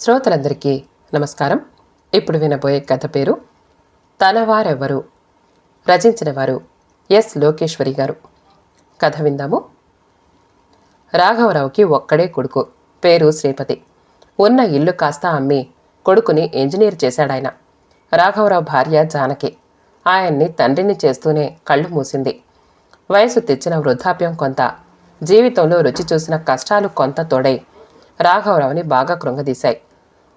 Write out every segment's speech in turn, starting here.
శ్రోతలందరికీ నమస్కారం. ఇప్పుడు వినబోయే కథ పేరు తనవారెవరు? రచించిన వారు ఎస్ లోకేశ్వరి గారు. కథ విందాము. రాఘవరావుకి ఒక్కడే కొడుకు పేరు శ్రీపతి. ఉన్న ఇల్లు కాస్త అమ్మి కొడుకుని ఇంజనీర్ చేశాడాయన. రాఘవరావు భార్య జానకి. ఆయన్ని తండ్రిని చేస్తూనే కళ్ళు మూసింది. వయసు తెచ్చిన వృద్ధాప్యం కొంత జీవితంలో రుచి చూసిన కష్టాలు కొంత తోడై రాఘవరావుని బాగా కృంగదీశాయి.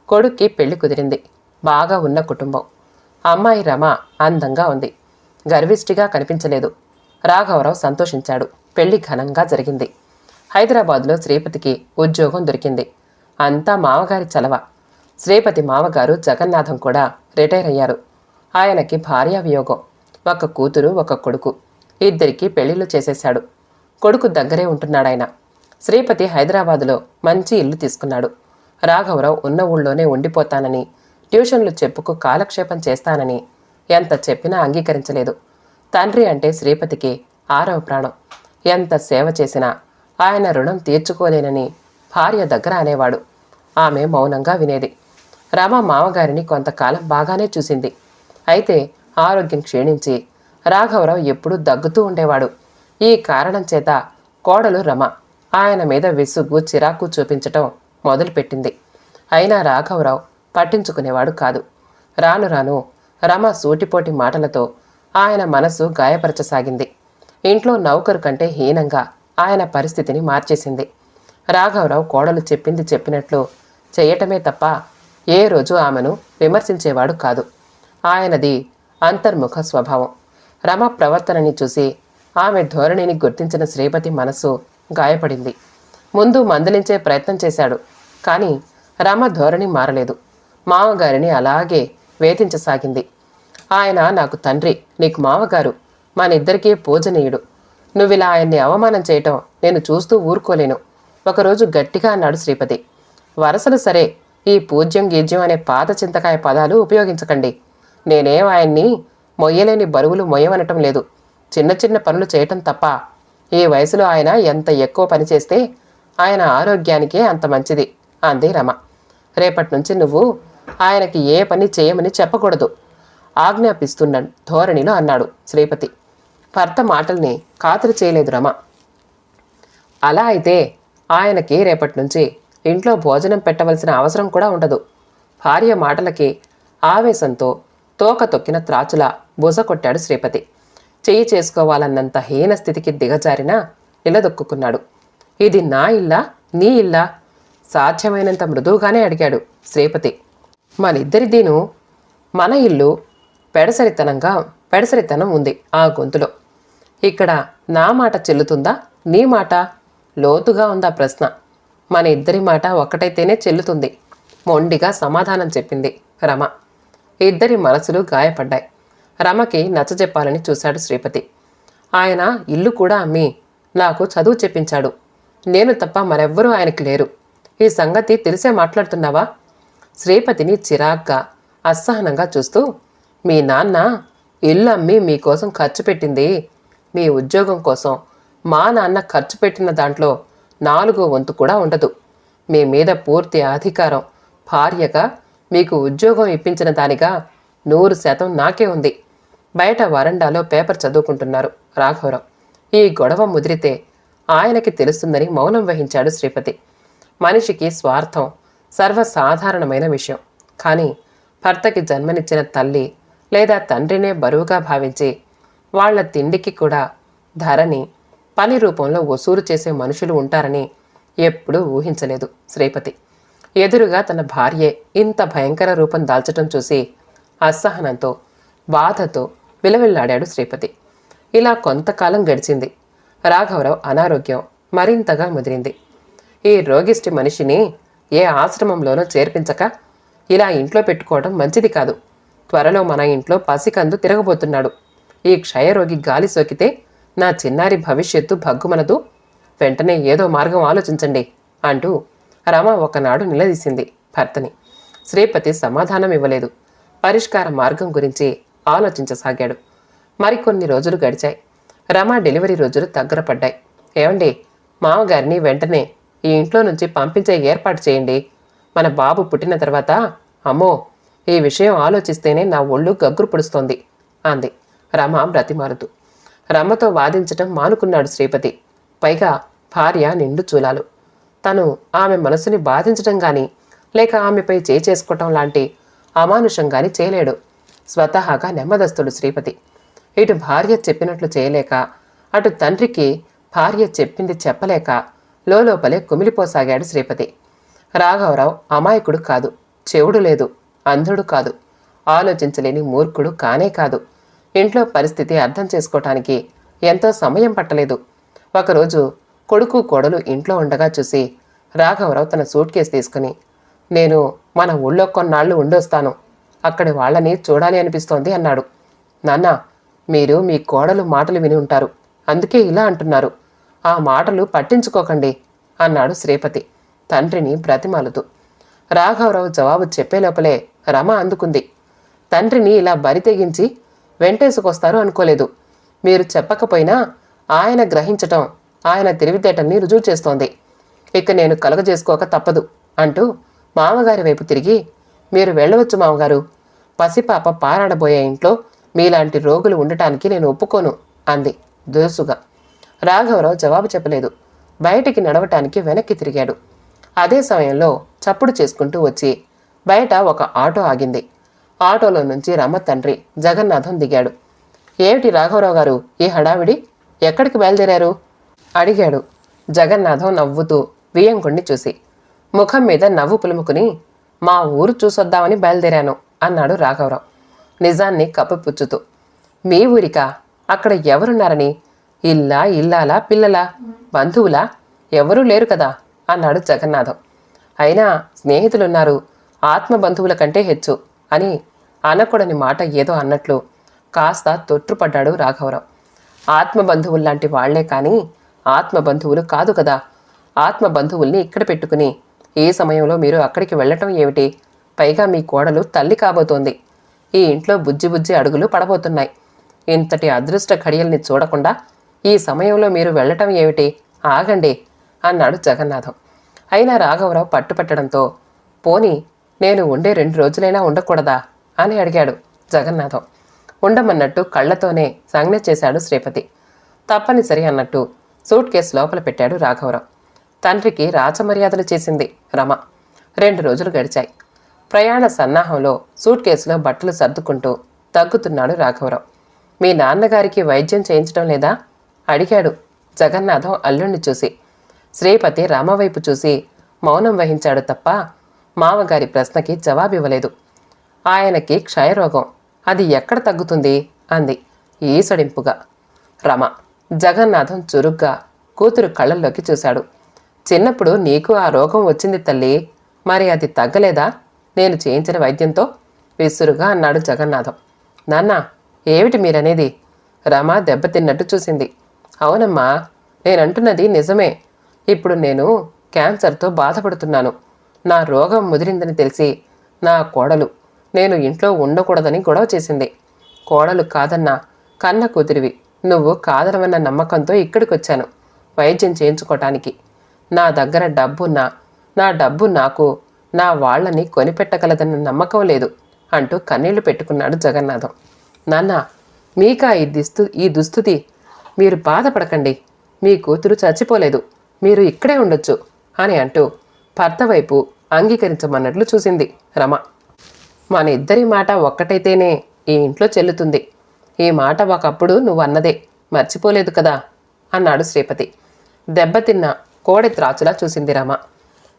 కొడుక్కి పెళ్ళి కుదిరింది. బాగా ఉన్న కుటుంబం. అమ్మాయి రమ అందంగా ఉంది. గర్విష్టిగా కనిపించలేదు. రాఘవరావు సంతోషించాడు. పెళ్ళి ఘనంగా జరిగింది. హైదరాబాద్లో శ్రీపతికి ఉద్యోగం దొరికింది. అంతా మామగారి చలవ. శ్రీపతి మామగారు జగన్నాథం కూడా రిటైర్ అయ్యారు. ఆయనకి భార్యా వియోగం. ఒక కూతురు ఒక కొడుకు. ఇద్దరికి పెళ్ళిళ్ళు చేసేశాడు. కొడుకు దగ్గరే ఉంటున్నాడాయన. శ్రీపతి హైదరాబాదులో మంచి ఇల్లు తీసుకున్నాడు. రాఘవరావు ఉన్న ఊళ్ళోనే ఉండిపోతానని ట్యూషన్లు చెప్పుకు కాలక్షేపం చేస్తానని ఎంత చెప్పినా అంగీకరించలేదు. తండ్రి అంటే శ్రీపతికి ఆరవ ప్రాణం. ఎంత సేవ చేసినా ఆయన రుణం తీర్చుకోలేనని భార్య దగ్గర అనేవాడు. ఆమె మౌనంగా వినేది. రమ మామగారిని కొంతకాలం బాగానే చూసింది. అయితే ఆరోగ్యం క్షీణించి రాఘవరావు ఎప్పుడూ దగ్గుతూ ఉండేవాడు. ఈ కారణం చేత కోడలు రమ ఆయన మీద విసుగు చిరాకు చూపించటం మొదలుపెట్టింది. అయినా రాఘవరావు పట్టించుకునేవాడు కాదు. రాను రాను రమ సూటిపోటి మాటలతో ఆయన మనసు గాయపరచసాగింది. ఇంట్లో నౌకరు కంటే హీనంగా ఆయన పరిస్థితిని మార్చేసింది. రాఘవరావు కోడలు చెప్పింది చెప్పినట్లు చేయటమే తప్ప ఏ రోజు ఆమెను విమర్శించేవాడు కాదు. ఆయనది అంతర్ముఖ స్వభావం. రమ ప్రవర్తనని చూసి ఆమె ధోరణిని గుర్తించిన శ్రీపతి మనసు గాయపడింది. ముందు మందలించే ప్రయత్నం చేశాడు. కానీ రమ ధోరణి మారలేదు. మామగారిని అలాగే వేధించసాగింది. ఆయన నాకు తండ్రి నీకు మామగారు మనిద్దరికీ పూజనీయుడు. నువ్విలా ఆయన్ని అవమానం చేయటం నేను చూస్తూ ఊరుకోలేను. ఒకరోజు గట్టిగా అన్నాడు శ్రీపతి వరసలు సరే ఈ పూజ్యం గీజ్యం అనే పాత చింతకాయ పదాలు ఉపయోగించకండి. నేనేం ఆయన్ని మొయ్యలేని బరువులు మొయ్యమనటం లేదు. చిన్న చిన్న పనులు చేయటం తప్ప ఈ వయసులో ఆయన ఎంత ఎక్కువ పని చేస్తే ఆయన ఆరోగ్యానికే అంత మంచిది అంది రమ. రేపటి నుంచి నువ్వు ఆయనకి ఏ పని చేయమని చెప్పకూడదు ఆజ్ఞాపిస్తున్న ధోరణిలో అన్నాడు శ్రీపతి. భర్త మాటల్ని ఖాతరు చేయలేదు రమ. అలా అయితే ఆయనకి రేపటి నుంచి ఇంట్లో భోజనం పెట్టవలసిన అవసరం కూడా ఉండదు. భార్య మాటలకి ఆవేశంతో తోక తొక్కిన త్రాచులా బుస కొట్టాడు శ్రీపతి. చేయి చేసుకోవాలన్నంత హీన స్థితికి దిగజారినా నిలదొక్కున్నాడు ఇది నా ఇల్లా? నీ ఇల్లా? సాధ్యమైనంత మృదువుగానే అడిగాడు శ్రీపతి. మనిద్దరిదీను మన ఇల్లు పెడసరితనంగా పెడసరితనం ఉంది ఆ గొంతులో. ఇక్కడ నా మాట చెల్లుతుందా? నీ మాట? లోతుగా ఉందా ప్రశ్న. మన ఇద్దరి మాట ఒక్కటైతేనే చెల్లుతుంది. మొండిగా సమాధానం చెప్పింది రమ. ఇద్దరి మనసులు గాయపడ్డాయి. రమకి నచ్చజెప్పాలని చూశాడు శ్రీపతి. ఆయన ఇల్లు కూడా అమ్మి నాకు చదువు చెప్పించాడు. నేను తప్ప మరెవ్వరూ ఆయనకి లేరు. ఈ సంగతి తెలిసే మాట్లాడుతున్నావా? శ్రీపతిని చిరాగ్గా అసహనంగా చూస్తూ మీ నాన్న ఇల్లు అమ్మి మీకోసం ఖర్చు పెట్టింది. మీ ఉద్యోగం కోసం మా నాన్న ఖర్చు పెట్టిన దాంట్లో నాలుగో వంతు కూడా ఉండదు. మీ మీద పూర్తి అధికారం. భార్యగా మీకు ఉద్యోగం ఇప్పించిన దానిగా నూరు శాతం నాకే ఉంది. బయట వరండాలో పేపర్ చదువుకుంటున్నారు రాఘవరావు. ఈ గొడవ ముదిరితే ఆయనకి తెలుస్తుందని మౌనం వహించాడు శ్రీపతి. మనిషికి స్వార్థం సర్వసాధారణమైన విషయం. కానీ భర్తకి జన్మనిచ్చిన తల్లి లేదా తండ్రినే బరువుగా భావించి వాళ్ళ తిండికి కూడా ధరని పని రూపంలో వసూలు చేసే మనుషులు ఉంటారని ఎప్పుడూ ఊహించలేదు శ్రీపతి. ఎదురుగా తన భార్యే ఇంత భయంకర రూపం దాల్చటం చూసి అసహనంతో బాధతో విలవిల్లాడాడు శ్రీపతి. ఇలా కొంతకాలం గడిచింది. రాఘవరావు అనారోగ్యం మరింతగా ముదిరింది. ఈ రోగిష్టి మనిషిని ఏ ఆశ్రమంలోనో చేర్పించక ఇలా ఇంట్లో పెట్టుకోవడం మంచిది కాదు. త్వరలో మన ఇంట్లో పసికందు తిరగబోతున్నాడు. ఈ క్షయరోగి గాలి సోకితే నా చిన్నారి భవిష్యత్తు భగ్గుమనదు. వెంటనే ఏదో మార్గం ఆలోచించండి అంటూ రమ ఒకనాడు నిలదీసింది భర్తని. శ్రీపతి సమాధానం ఇవ్వలేదు. పరిష్కార మార్గం గురించి ఆలోచించసాగాడు. మరికొన్ని రోజులు గడిచాయి. రమ డెలివరీ రోజులు దగ్గరపడ్డాయి ఏమండి మామగారిని వెంటనే ఈ ఇంట్లో నుంచి పంపించే ఏర్పాటు చేయండి. మన బాబు పుట్టిన తర్వాత అమ్మో ఈ విషయం ఆలోచిస్తేనే నా ఒళ్ళు గగ్గురు పుడుస్తోంది అంది. రమ బ్రతిమారుతూ. రమ్మతో వాదించటం మానుకున్నాడు శ్రీపతి. పైగా భార్య నిండు చూలాలు. తను ఆమె మనసుని బాధించటం గాని లేక ఆమెపై చేసుకోవటం లాంటి అమానుషం గాని చేయలేడు. స్వతహాగా నెమ్మదస్తుడు శ్రీపతి. ఇటు భార్య చెప్పినట్లు చేయలేక అటు తండ్రికి భార్య చెప్పింది చెప్పలేక లోపలే కుమిలిపోసాగాడు శ్రీపతి. రాఘవరావు అమాయకుడు కాదు చెవుడు లేదు అంధుడు కాదు ఆలోచించలేని మూర్ఖుడు కానే కాదు. ఇంట్లో పరిస్థితి అర్థం చేసుకోవటానికి ఎంతో సమయం పట్టలేదు. ఒకరోజు కొడుకు కోడలు ఇంట్లో ఉండగా చూసి రాఘవరావు తన సూట్ కేసు తీసుకుని నేను మన ఊళ్ళో కొన్నాళ్ళు ఉండొస్తాను అక్కడి వాళ్ళని చూడాలి అనిపిస్తోంది అన్నాడు. నాన్న మీరు మీ కోడలు మాటలు విని ఉంటారు. అందుకే ఇలా అంటున్నారు. ఆ మాటలు పట్టించుకోకండి అన్నాడు శ్రీపతి. తండ్రిని బ్రతిమాలుతూ. రాఘవరావు జవాబు చెప్పే లోపలే రమ అందుకుంది. తండ్రిని ఇలా బరి తెగించి వెంటేసుకొస్తారు అనుకోలేదు. మీరు చెప్పకపోయినా ఆయన గ్రహించటం ఆయన తెలివితేటల్ని రుజువు చేస్తోంది. ఇక నేను కలగజేసుకోక తప్పదు అంటూ మామగారి వైపు తిరిగి మీరు వెళ్ళవచ్చు మామగారు. పసిపాప పారాడబోయే ఇంట్లో మీలాంటి రోగులు ఉండటానికి నేను ఒప్పుకోను అంది దురుసుగా. రాఘవరావు జవాబు చెప్పలేదు. బయటికి నడవటానికి వెనక్కి తిరిగాడు. అదే సమయంలో చప్పుడు చేసుకుంటూ వచ్చి బయట ఒక ఆటో ఆగింది. ఆటోలో నుంచి రమ్మ తండ్రి జగన్నాథం దిగాడు. ఏమిటి రాఘవరావు గారు ఈ హడావిడి? ఎక్కడికి బయలుదేరారు? అడిగాడు. జగన్నాథం నవ్వుతూ వియ్యంకుణ్ణి చూసి. ముఖం మీద నవ్వు పులుముకుని మా ఊరు చూసొద్దామని బయలుదేరాను అన్నాడు రాఘవరావు. నిజాన్ని కప్పిపుచ్చుతూ మీ ఊరికా అక్కడ ఎవరున్నారని? ఇల్లా ఇల్లాలా పిల్లలా? బంధువులా? ఎవరూ లేరు కదా? అన్నాడు జగన్నాథం. అయినా స్నేహితులున్నారు. ఆత్మ బంధువుల కంటే హెచ్చు అని అనకూడని మాట ఏదో అన్నట్లు కాస్త తొట్టుపడ్డాడు రాఘవరావు. ఆత్మ బంధువుల్లాంటి వాళ్ళే కానీ ఆత్మ బంధువులు కాదు కదా. ఆత్మ బంధువుల్ని ఇక్కడ పెట్టుకుని ఏ సమయంలో మీరు అక్కడికి వెళ్ళటం ఏమిటి? పైగా మీ కోడలు తల్లి కాబోతోంది. ఈ ఇంట్లో బుజ్జి బుజ్జి అడుగులు పడబోతున్నాయి. ఇంతటి అదృష్ట ఘడియల్ని చూడకుండా ఈ సమయంలో మీరు వెళ్ళటం ఏమిటి? ఆగండి అన్నాడు జగన్నాథం. అయినా రాఘవరావు పట్టుపట్టడంతో పోని నేను ఉండే రెండు రోజులైనా ఉండకూడదా? అని అడిగాడు జగన్నాథం. ఉండమన్నట్టు కళ్ళతోనే సంజ్ఞ చేశాడు శ్రీపతి. తప్పనిసరి అన్నట్టు సూట్ కేసు లోపల పెట్టాడు రాఘవరావు. తండ్రికి రాచమర్యాదలు చేసింది రమ. రెండు రోజులు గడిచాయి. ప్రయాణ సన్నాహంలో సూట్ కేసులో బట్టలు సర్దుకుంటూ తగ్గుతున్నాడు రాఘవరావు. మీ నాన్నగారికి వైద్యం చేయించడం లేదా? అడిగాడు జగన్నాథం అల్లుణ్ణి చూసి. శ్రీపతి రామవైపు చూసి మౌనం వహించాడు తప్ప మామగారి ప్రశ్నకి జవాబివ్వలేదు. ఆయనకి క్షయరోగం. అది ఎక్కడ తగ్గుతుంది? అంది ఈసడింపుగా. రమ జగన్నాథం చురుగ్గా కూతురు కళ్ళల్లోకి చూశాడు. చిన్నప్పుడు నీకు ఆ రోగం వచ్చింది తల్లి. మరి అది తగ్గలేదా? నేను చేయించిన వైద్యంతో విసురుగా అన్నాడు జగన్నాథం. నాన్న ఏమిటి మీరనేది? రమ దెబ్బతిన్నట్టు చూసింది. అవునమ్మా నేనంటున్నది నిజమే. ఇప్పుడు నేను క్యాన్సర్తో బాధపడుతున్నాను. నా రోగం ముదిరిందని తెలిసి నా కోడలు నేను ఇంట్లో ఉండకూడదని గొడవ చేసింది. కోడలు కాదన్నా కన్న కూతురివి. నువ్వు కాదనవన్న నమ్మకంతో ఇక్కడికి వచ్చాను వైద్యం చేయించుకోవటానికి నా దగ్గర డబ్బున్నా నా డబ్బు నాకు నా వాళ్ళని కొనిపెట్టగలదన్న నమ్మకం లేదు అంటూ కన్నీళ్ళు పెట్టుకున్నాడు జగన్నాథం. నాన్న మీకా ఈ దిస్తు ఈ దుస్థితి మీరు బాధపడకండి. మీ కూతురు చచ్చిపోలేదు. మీరు ఇక్కడే ఉండొచ్చు అని అంటూ భర్త వైపు అంగీకరించమన్నట్లు చూసింది రమ. మన ఇద్దరి మాట ఒక్కటైతేనే ఈ ఇంట్లో చెల్లుతుంది. ఈ మాట ఒకప్పుడు నువ్వు అన్నదే మర్చిపోలేదు కదా? అన్నాడు శ్రీపతి. దెబ్బతిన్న కోడె త్రాచులా చూసింది రమ.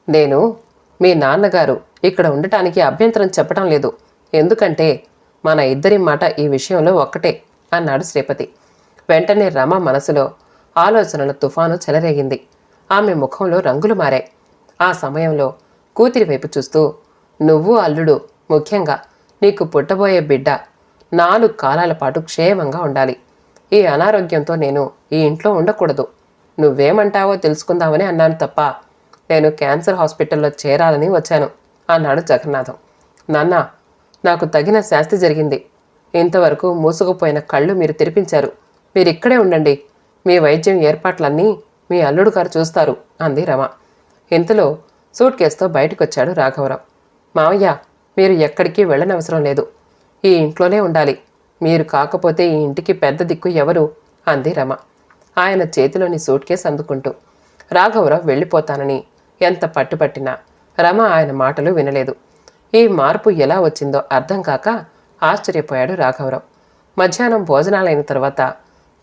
నేను మీ నాన్నగారు ఇక్కడ ఉండటానికి అభ్యంతరం చెప్పడం లేదు. ఎందుకంటే మన ఇద్దరి మాట ఈ విషయంలో ఒక్కటే అన్నాడు శ్రీపతి. వెంటనే రమ మనసులో ఆలోచనల తుఫాను చెలరేగింది. ఆమె ముఖంలో రంగులు మారాయి. ఆ సమయంలో కూతురి వైపు చూస్తూ నువ్వు అల్లుడు ముఖ్యంగా నీకు పుట్టబోయే బిడ్డ. నాలుగు కాలాల పాటు క్షేమంగా ఉండాలి. ఈ అనారోగ్యంతో నేను ఈ ఇంట్లో ఉండకూడదు. నువ్వేమంటావో తెలుసుకుందామని అన్నాను తప్ప నేను క్యాన్సర్ హాస్పిటల్లో చేరాలని వచ్చాను అన్నాడు జగన్నాథం. నాన్న నాకు తగిన శాస్తి జరిగింది. ఇంతవరకు మూసుకుపోయిన కళ్ళు మీరు తెరిపించారు. మీరు ఇక్కడే ఉండండి. మీ వైద్యం ఏర్పాట్లన్నీ మీ అల్లుడు గారు చూస్తారు అంది రమ. ఇంతలో సూట్ కేసుతో బయటకొచ్చాడు రాఘవరావు. మావయ్య మీరు ఎక్కడికి వెళ్ళనవసరం లేదు. ఈ ఇంట్లోనే ఉండాలి. మీరు కాకపోతే ఈ ఇంటికి పెద్ద దిక్కు ఎవరు? అంది రమ. ఆయన చేతిలోని సూట్ కేసు అందుకుంటూ. రాఘవరావు వెళ్ళిపోతానని ఎంత పట్టుపట్టినా రమ ఆయన మాటలు వినలేదు. ఈ మార్పు ఎలా వచ్చిందో అర్థం కాక ఆశ్చర్యపోయాడు రాఘవరావు. మధ్యాహ్నం భోజనాలైన తర్వాత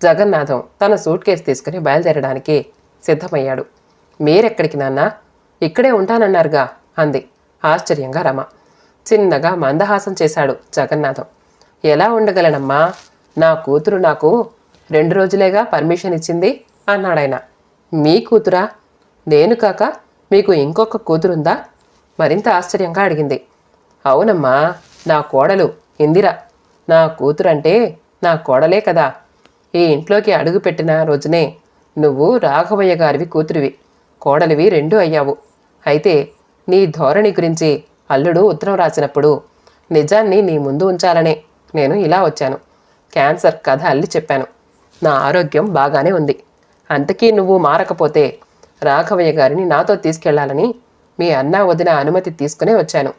జగన్నాథం తన సూట్ కేసు తీసుకుని బయలుదేరడానికి సిద్ధమయ్యాడు. మీరెక్కడికి నాన్నా? ఇక్కడే ఉంటానన్నారుగా అంది ఆశ్చర్యంగా రమ. చిన్నగా మందహాసం చేశాడు జగన్నాథం. ఎలా ఉండగలనమ్మా? నా కూతురు నాకు రెండు రోజులేగా పర్మిషన్ ఇచ్చింది అన్నాడాయన. మీ కూతురా? నేను కాక మీకు ఇంకొక కూతురుందా? మరింత ఆశ్చర్యంగా అడిగింది. అవునమ్మా నా కోడలు ఇందిర. నా కూతురంటే నా కోడలే కదా. ఈ ఇంట్లోకి అడుగుపెట్టిన రోజునే నువ్వు రాఘవయ్య గారివి కూతురివి. కోడలివి రెండు అయ్యావు. అయితే నీ ధోరణి గురించి అల్లుడు ఉత్తరం రాసినప్పుడు నిజాన్ని నీ ముందు ఉంచాలనే నేను ఇలా వచ్చాను. క్యాన్సర్ కథ అల్లి చెప్పాను. నా ఆరోగ్యం బాగానే ఉంది. అంతకీ నువ్వు మారకపోతే రాఘవయ్య గారిని నాతో తీసుకెళ్ళాలని మీ అన్న వదిన అనుమతి తీసుకునే వచ్చాను.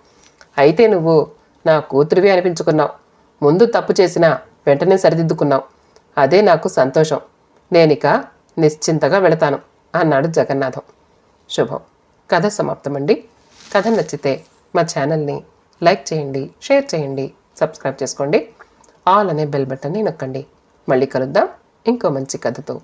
అయితే నువ్వు నా కూతురివి అనిపించుకున్నావు. ముందు తప్పు చేసినా వెంటనే సరిదిద్దుకున్నావు. అదే నాకు సంతోషం. నేనిక నిశ్చింతగా వెళతాను అన్నాడు జగన్నాథం. శుభం. కథ సమాప్తమండి. కథ నచ్చితే మా ఛానల్ని లైక్ చేయండి షేర్ చేయండి సబ్స్క్రైబ్ చేసుకోండి. ఆల్ అనే బెల్ బటన్ని నొక్కండి. మళ్ళీ కలుద్దాం. ఇంకో మంచి కథతో.